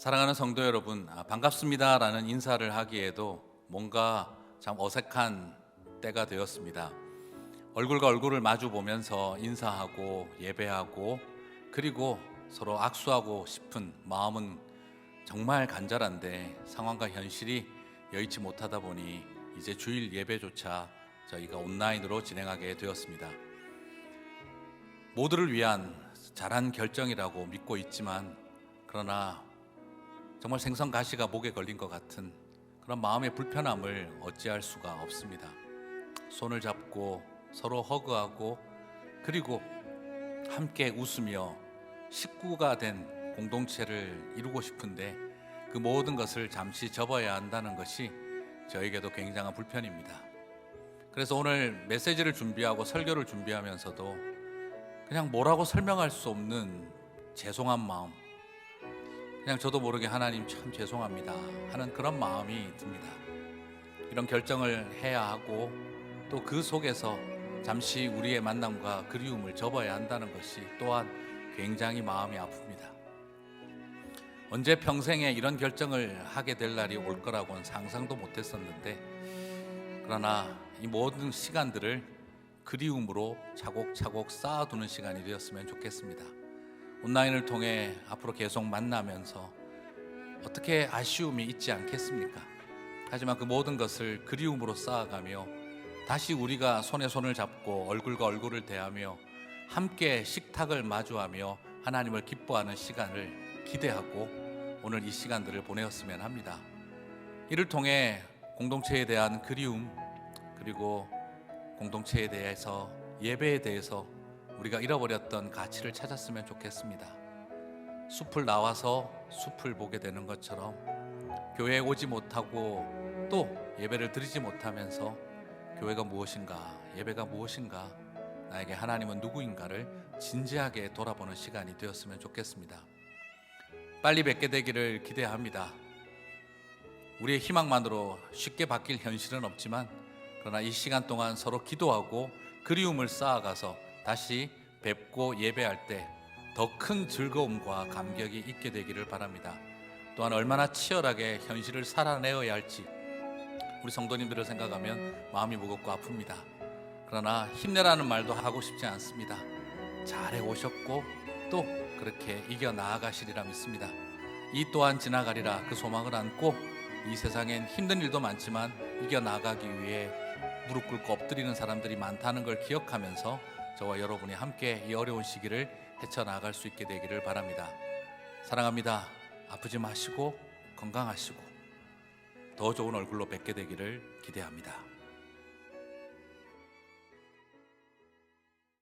사랑하는 성도 여러분, 아, 반갑습니다라는 인사를 하기에도 뭔가 참 어색한 때가 되었습니다. 얼굴과 얼굴을 마주 보면서 인사하고 예배하고 그리고 서로 악수하고 싶은 마음은 정말 간절한데 상황과 현실이 여의치 못하다 보니 이제 주일 예배조차 저희가 온라인으로 진행하게 되었습니다. 모두를 위한 잘한 결정이라고 믿고 있지만 그러나 정말 생선 가시가 목에 걸린 것 같은 그런 마음의 불편함을 어찌할 수가 없습니다. 손을 잡고 서로 허그하고 그리고 함께 웃으며 식구가 된 공동체를 이루고 싶은데 그 모든 것을 잠시 접어야 한다는 것이 저에게도 굉장한 불편입니다. 그래서 오늘 메시지를 준비하고 설교를 준비하면서도 그냥 뭐라고 설명할 수 없는 죄송한 마음, 그냥 저도 모르게 하나님 참 죄송합니다 하는 그런 마음이 듭니다. 이런 결정을 해야 하고 또 그 속에서 잠시 우리의 만남과 그리움을 접어야 한다는 것이 또한 굉장히 마음이 아픕니다. 언제 평생에 이런 결정을 하게 될 날이 올 거라고는 상상도 못 했었는데 그러나 이 모든 시간들을 그리움으로 차곡차곡 쌓아두는 시간이 되었으면 좋겠습니다. 온라인을 통해 앞으로 계속 만나면서 어떻게 아쉬움이 있지 않겠습니까? 하지만 그 모든 것을 그리움으로 쌓아가며 다시 우리가 손에 손을 잡고 얼굴과 얼굴을 대하며 함께 식탁을 마주하며 하나님을 기뻐하는 시간을 기대하고 오늘 이 시간들을 보내었으면 합니다. 이를 통해 공동체에 대한 그리움 그리고 공동체에 대해서 예배에 대해서 우리가 잃어버렸던 가치를 찾았으면 좋겠습니다. 숲을 나와서 숲을 보게 되는 것처럼 교회에 오지 못하고 또 예배를 드리지 못하면서 교회가 무엇인가, 예배가 무엇인가, 나에게 하나님은 누구인가를 진지하게 돌아보는 시간이 되었으면 좋겠습니다. 빨리 뵙게 되기를 기대합니다. 우리의 희망만으로 쉽게 바뀔 현실은 없지만 그러나 이 시간 동안 서로 기도하고 그리움을 쌓아가서 다시 뵙고 예배할 때 더 큰 즐거움과 감격이 있게 되기를 바랍니다. 또한 얼마나 치열하게 현실을 살아내어야 할지 우리 성도님들을 생각하면 마음이 무겁고 아픕니다. 그러나 힘내라는 말도 하고 싶지 않습니다. 잘해 오셨고 또 그렇게 이겨 나아가시리라 믿습니다. 이 또한 지나가리라 그 소망을 안고 이 세상엔 힘든 일도 많지만 이겨 나가기 위해 무릎 꿇고 엎드리는 사람들이 많다는 걸 기억하면서 저와 여러분이 함께 이 어려운 시기를 헤쳐나갈 수 있게 되기를 바랍니다. 사랑합니다. 아프지 마시고 건강하시고 더 좋은 얼굴로 뵙게 되기를 기대합니다.